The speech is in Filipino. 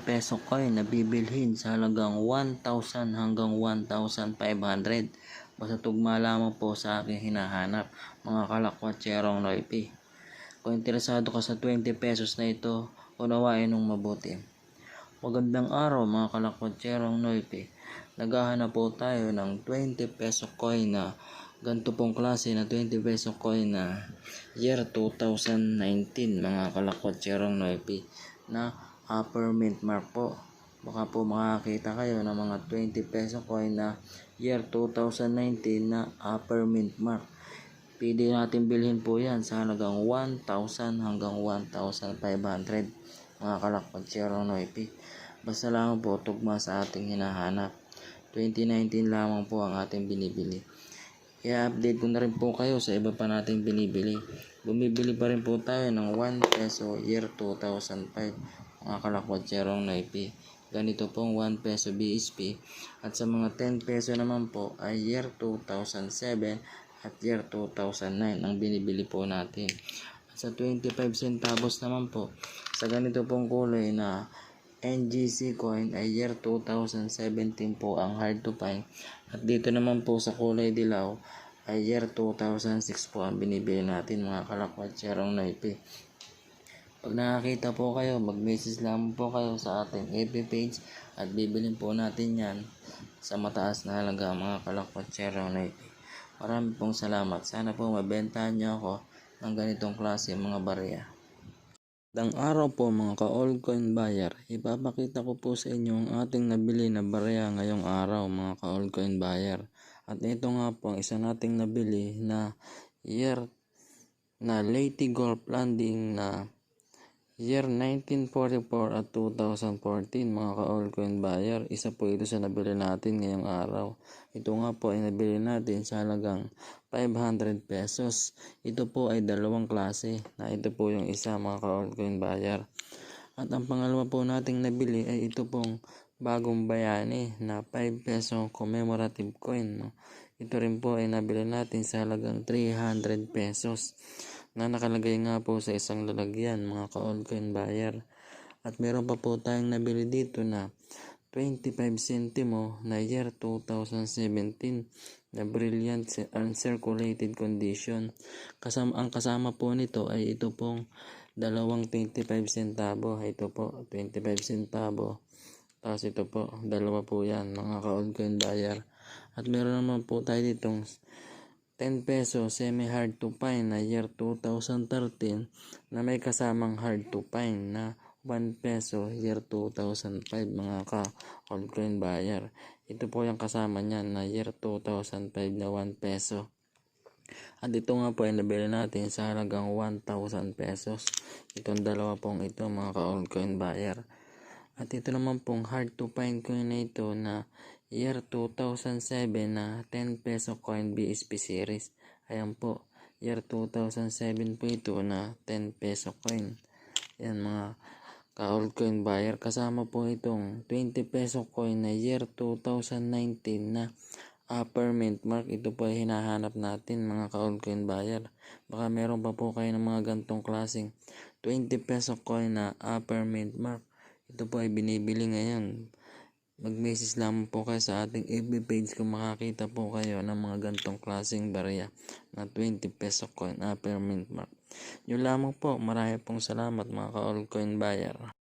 peso coin na bibilhin sa halagang 1,000 hanggang 1,500. Basta tugma lamang po sa aking hinahanap, mga kalakwatserong noipi. Kung interesado ka sa 20 pesos na ito, unawain nung mabuti. Magandang araw mga kalakwatserong noipi. Naghahanap po tayo ng 20 peso coin na ganito pong klase na 20 peso coin na year 2019 mga kalakwatserong noipi na upper mint mark po. Baka po makakita kayo ng mga 20 peso coin na year 2019 na upper mint mark. Pwede natin bilhin po yan sa halagang 1,000 hanggang 1,500 mga kalakpatsero noipi. Basta lang po tugma sa ating hinahanap. 2019 lamang po ang ating binibili. I-update ko na rin po kayo sa iba pa nating binibili. Bumibili pa rin po tayo ng 1 peso year 2005 mga kalakwatserong naipi. Ganito pong 1 peso BHP. At sa mga 10 peso naman po ay year 2007 at year 2009 ang binibili po natin. At sa 25 centavos naman po, sa ganito pong kulay na NGC coin ay year 2017 po ang hard to find. At dito naman po sa kulay dilaw ay year 2006 po ang binibili natin mga kalakwatserong naipi. Pag nakakita po kayo, mag-message lang po kayo sa ating FB page at bibilin po natin yan sa mataas na halaga mga kalakwatsero na ito. Marami pong salamat. Sana po mabentahan niyo ako ng ganitong klase mga barya. Dang araw po mga ka-altcoin buyer, ipapakita ko po sa inyo ang ating nabili na barya ngayong araw mga ka-altcoin buyer. At ito nga po ang isa nating nabili na year na Lady Golf Landing na year 1944 at 2014 mga ka-altcoin buyer. Isa po ito sa nabili natin ngayong araw. Ito nga po ay nabili natin sa halagang 500 pesos. Ito po ay dalawang klase na ito po yung isa mga ka-altcoin buyer. At ang pangalawa po nating nabili ay ito pong bagong bayani na 5 peso commemorative coin. No? Ito rin po ay nabili natin sa halagang 300 pesos na nakalagay nga po sa isang lalagyan mga ka-altcoin buyer. At meron pa po tayong nabili dito na 25 centimo na year 2017 na brilliant uncirculated condition. Kasama, ang kasama po nito ay ito pong dalawang 25 centavo. Ito po, 25 centavo. Tapos ito po, dalawa po yan, mga ka-altcoin buyer. At meron naman po tayo ditong 10 peso semi-hard to find na year 2013 na may kasamang hard to find na 1 peso year 2005 mga ka-altcoin buyer. Ito po yung kasama niyan na year 2005 na 1 peso. At ito nga po ay nabili natin sa halagang 1,000 pesos. Itong dalawa pong ito mga ka-altcoin buyer. At ito naman pong hard to find coin na ito na year 2007 na 10 peso coin BSP series. Ayan po, year 2007 po ito na 10 peso coin. Yan mga ka-altcoin buyer. Kasama po itong 20 peso coin na year 2019 na upper mint mark. Ito po ay hinahanap natin mga ka-altcoin buyer. Baka meron pa po kayo ng mga gantong klaseng 20 peso coin na upper mint mark. Ito po ay binibili ngayon mag-message lamang po kayo sa ating FB page kung makakita po kayo ng mga gantong klaseng barya na 20 peso coin upper mint mark. Yun lamang po. Marami pong salamat mga ka-altcoin buyer.